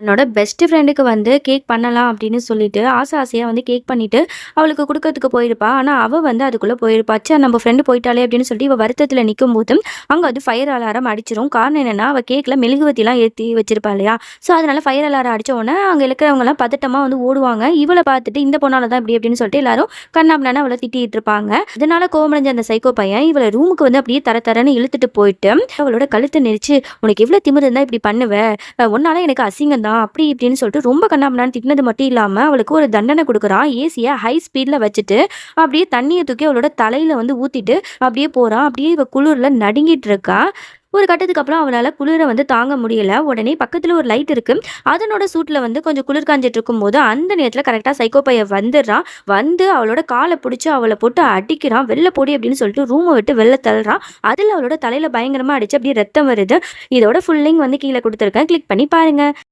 என்னோட பெஸ்ட் ஃப்ரெண்டுக்கு வந்து கேக் பண்ணலாம் அப்படின்னு சொல்லிட்டு ஆசை ஆசையாக வந்து கேக் பண்ணிவிட்டு அவளுக்கு கொடுக்கறதுக்கு போயிருப்பா. ஆனால் அவள் வந்து அதுக்குள்ளே போயிருப்பா. சே நம்ம ஃப்ரெண்டு போயிட்டாலே அப்படின்னு சொல்லிட்டு இவள் வருத்தத்தில் நிற்கும் போது அங்கே வந்து ஃபயர் அலாரம் அடிச்சிரும். காரணம் என்னென்னா அவள் கேக்கில் மெழுகுவத்திலாம் ஏற்றி வச்சிருப்பா இல்லையா? ஸோ அதனால் ஃபயர் அலாரம் அடித்த உடனே அங்கே இருக்கிறவங்கலாம் பதட்டமாக வந்து ஓடுவாங்க. இவளை பார்த்துட்டு இந்த பொண்ணால் தான் இப்படி அப்படின்னு சொல்லிட்டு எல்லாரும் கண்ணாபின்னு அவளை திட்டிட்டு இருப்பாங்க. இதனால கோமடைஞ்ச அந்த சைக்கோ பையன் இவளை ரூமுக்கு வந்து அப்படியே தர தரன்னு இழுத்துட்டு போயிட்டு அவளோட கழுத்தை நெரிச்சு உனக்கு எவ்வளோ திமிர் இருந்தால் இப்படி பண்ணுவ? ஒன்றால் எனக்கு அசிங்கம் தான் அப்படி இப்படின்னு சொல்லிட்டு ரொம்ப கண்ணாமண்ணான்னு திட்டினது மட்டும் இல்லாமல் அவளுக்கு ஒரு தண்டனை கொடுக்குறான் ஏசியை ஹை ஸ்பீடில் வச்சுட்டு அப்படியே தண்ணியை தூக்கி அவளோட தலையில் வந்து ஊற்றிட்டு அப்படியே போகிறான் அப்படியே இவ குளிரில் நடுங்கிட்டு இருக்கா. ஒரு கட்டத்துக்கு அப்புறம் அவளால் குளிரை வந்து தாங்க முடியல. உடனே பக்கத்தில் ஒரு லைட் இருக்கு. அதனோட சூட்டில் வந்து கொஞ்சம் குளிர் காஞ்சிட்டு இருக்கும்போது அந்த நேரத்தில் கரெக்டாக சைக்கோ பையன் வந்துடுறான் வந்து அவளோட காலை பிடிச்சி அவளை போட்டு அடிக்கிறான். வெளில போடி அப்படின்னு சொல்லிட்டு ரூமை விட்டு வெளில தள்ளுறான் அதில் அவளோட தலையில் பயங்கரமாக அடிச்சு அப்படியே ரத்தம் வருது. இதோட ஃபுல்லிங் வந்து கீழே கொடுத்துருக்கேன். கிளிக் பண்ணி பாருங்கள்